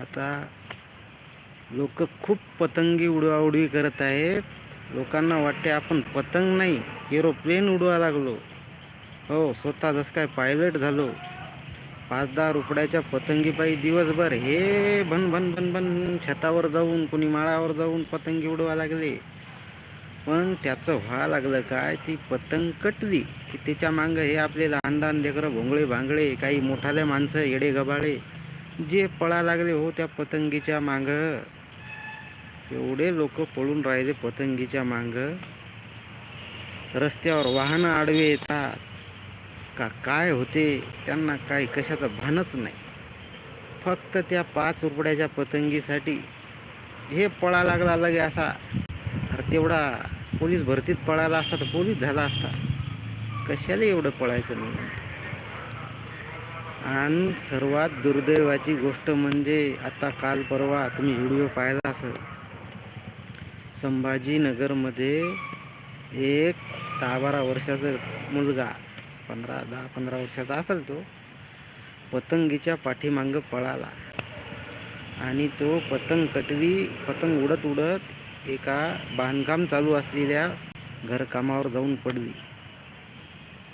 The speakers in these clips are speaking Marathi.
आता लोक खूप पतंगी उडवाउडवी करत आहेत. लोकांना वाटते आपण पतंग नाही एरोप्लेन उडवा लागलो. हो स्वतः जसं काय पायलट झालो. पाच दहा रुपयाच्या पतंगीपायी दिवसभर हे भन भन भन भन छतावर जाऊन कोणी माळावर जाऊन पतंगी उडवा लागले. पण त्याचं व्हा लागलं काय ती पतंग कटली की त्याच्या मागं हे आपले लहान लहान लेकरं भोंगळे भांगळे काही मोठाले माणसं येडे गबाळे. जे पळा लागले हो त्या पतंगीच्या मागं. एवढे लोक पळून राहिले पतंगीच्या मागं. रस्त्यावर वाहनं आडवे येतात. का काय होते? त्यांना काही कशाचं भानच नाही. फक्त त्या पाच रुपयाच्या पतंगीसाठी हे पळा लागला लगे असा. अरे तेवढा पोलीस भरतीत पळाला असता तर पोलीस झाला असता. कशाला एवढं पळायचं नाही आणि सर्वात दुर्दैवाची गोष्ट म्हणजे आता काल परवा तुम्ही व्हिडिओ पाहिला असेल. संभाजीनगरमध्ये एक दहा बारा वर्षाचा मुलगा पंधरा दहा पंधरा वर्षाचा असेल तो पतंगीच्या पाठीमागं पळाला. आणि तो पतंग कटवी पतंग उडत उडत एका बांधकाम चालू असलेल्या घरकामावर जाऊन पडली.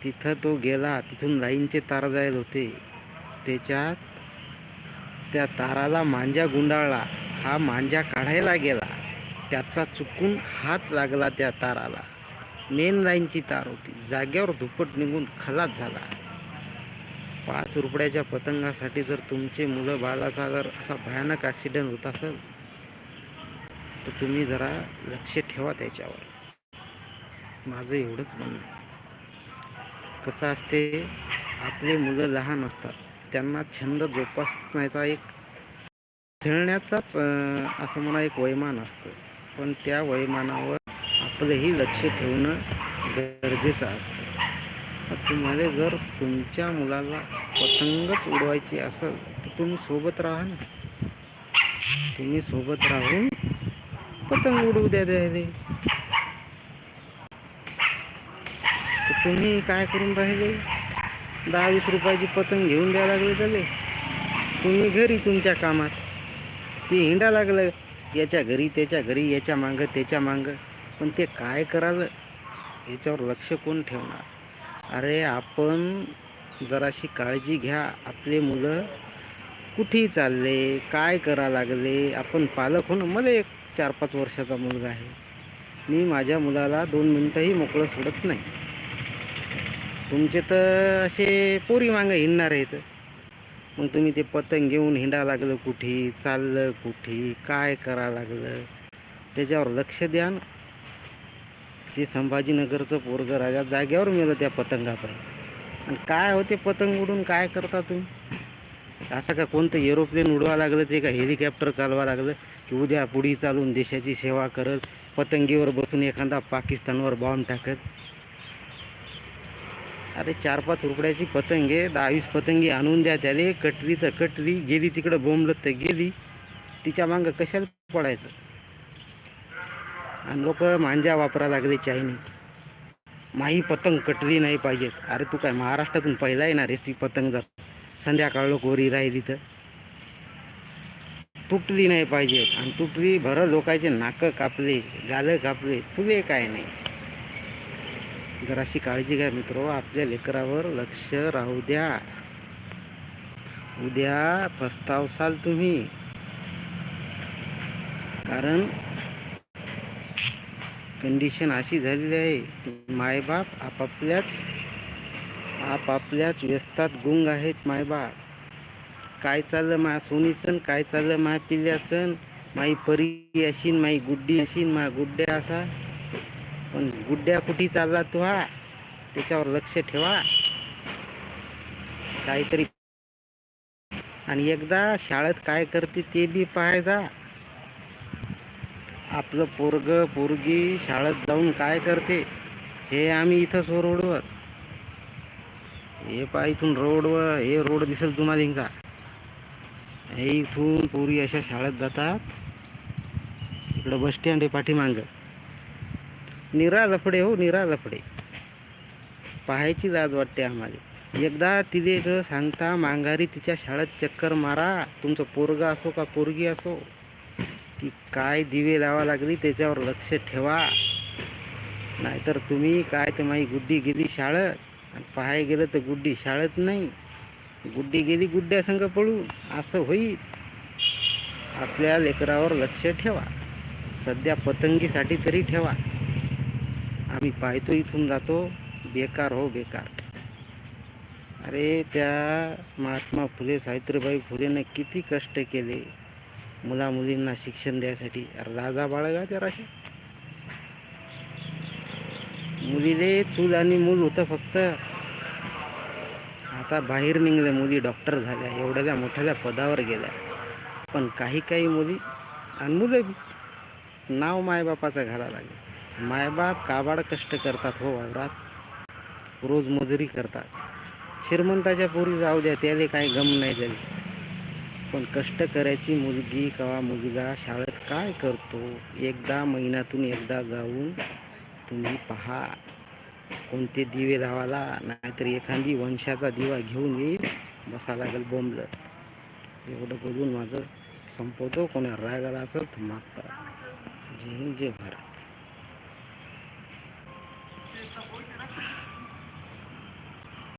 तिथं तो गेला तिथून लाईनचे तार जायला होते. त्याच्यात त्या ताराला मांजा गुंडाळला. हा मांजा काढायला गेला. त्याचा चुकून हात लागला त्या ताराला. मेन लाईनची तार होती. जाग्यावर धुपट निघून खलास झाला. पाच रुपयाच्या पतंगासाठी जर तुमचे मुलं बाळाचा जर असा भयानक ॲक्सिडेंट होत असेल तर तुम्ही जरा लक्ष ठेवा त्याच्यावर. माझं एवढंच म्हणणं कसं असते आपले मुलं लहान असतात. त्यांना छंद जोपासण्याचा एक खेळण्याचाच असं म्हणा एक वयमान असतं. पण त्या वयमानावर आपलंही लक्ष ठेवणं गरजेचं असतं. तुम्हाला जर तुमच्या मुलाला पतंगच उडवायची असेल तर तुम्ही सोबत राहा ना. तुम्ही सोबत राहून पतंग उडवू द्या द्यायले तुम्ही काय करून राहिले? दहा वीस रुपयाची पतंग घेऊन द्यायला लागले त्याले. तुम्ही घरी तुमच्या कामात. ते हिंडा लागलं याच्या घरी त्याच्या घरी याच्या मागं त्याच्या मागं. पण ते काय करायचं याच्यावर लक्ष कोण ठेवणार? अरे आपण जराशी काळजी घ्या. आपले मुलं कुठेही चालले काय करा लागले? आपण पालक होणं मला एक चार पाच वर्षाचा मुलगा आहे. मी माझ्या मुलाला दोन मिनटंही मोकळं सोडत नाही. तुमचे तर असे पोरी मागं हिंडणार आहेत. मग तुम्ही ते पतंग घेऊन हिंडा लागलं कुठे चाललं कुठे काय करा लागलं? त्याच्यावर लक्ष द्या ना. ते संभाजीनगरचं पोरगं राजा जाग्यावर मेलं त्या पतंगापायी. आणि काय होते पतंग उडून काय करता तुम्ही? असं का कोणतं एरोप्लेन उडवा लागलं ते का हेलिकॉप्टर चालवा लागलं की उद्या पुढी चालून देशाची सेवा करत पतंगीवर बसून एखादा पाकिस्तानवर बॉम्ब टाकत अरे चार पाच रुपयाची पतंगे दहावीस पतंगी आणून द्या त्याले. कटरी तर कटरी गेली तिकडं बोंबलत तर गेली. तिच्या मागं कशाला पडायचं? आणि लोक मांजा वापरा लागले चायनीज माही पतंग कटली नाही पाहिजेत. अरे तू काय महाराष्ट्रातून पहिला येणार आहेस ती पतंग जर? संध्याकाळ कोरी राहिली तर? तुटली नाही पाहिजेत. आणि तुटली भरं लोकांचे नाकं कापले गालं कापले फुले काय नाही. जराशी काळजी घ्या मित्र आपल्या लेकरावर लक्ष राहू द्या. उद्या पस्तावसाल तुम्ही. कारण कंडिशन अशी झालेली आहे मायबाप आपापल्याच आपापल्याच व्यस्तात गुंग आहेत मायबाप. काय चाललं मा सोनीचं काय चाललं मा पिल्याचं माई परी अशीन माई गुड्डी अशीन मा गुड्ड्या असा. पण गुड्ड्या कुठे चालला तो हा? त्याच्यावर लक्ष ठेवा. काहीतरी. आणि एकदा शाळेत काय करते ते बी पाहायचा आपलं पोरग पोरगी शाळेत जाऊन काय करते हे आम्ही इथं सो हो रोडवर. हे पा इथून रोडवर हे रोड दिसेल तुम्हाला इंका हे इथून पोरी अशा शाळेत जातात. इकडं बस स्टँड आहे पाठीमागं. निरा लफडे हो निरा लफडे पाहायची लाज वाटते आम्हाला. एकदा तिथे सांगता मांगारी तिच्या शाळेत चक्कर मारा तुमचं पोरगा असो का पोरगी असो ती काय दिवे लावा लागली त्याच्यावर लक्ष ठेवा. नाहीतर तुम्ही काय तर माही गुड्डी गेली शाळेत आणि पाहाय गेलं तर गुड्डी शाळेत नाही. गुड्डी गेली गुड्ड्या संग पळून असं होईल. आपल्या लेकरावर लक्ष ठेवा. सध्या पतंगीसाठी तरी ठेवा. आम्ही पाहतो इथून जातो बेकार हो बेकार. अरे त्या महात्मा फुले सावित्रीबाई फुलेनं किती कष्ट केले मुला मुलींना शिक्षण द्यायसाठी. अरे राजा बाळगा त्या राशी मुलीले चूल आणि मूल होतं फक्त. आता बाहेर निघल्या मुली डॉक्टर झाल्या एवढ्या मोठ्या पदावर गेल्या. पण काही काही मुली आणि मुलं नाव मायबापाचं घाला लागेल. मायबाप काबाड कष्ट करतात हो वावरात. रोज मजुरी करतात. श्रीमंताच्या पोरी जाऊ द्या त्याला काय गम नाही झाली पण कष्ट करायची मुलगी कवा मुलगा शाळेत काय करतो? एकदा महिन्यातून एकदा जाऊन तुम्ही पहा. कोणते दिवे लावाला नाहीतर एखादी वंशाचा दिवा घेऊन येईल बसा लागेल बोंबलं एवढं बोलून माझं संपवतो. कोणा रागाला असं असेल तर माफ करा. जय हिंद जय भारत.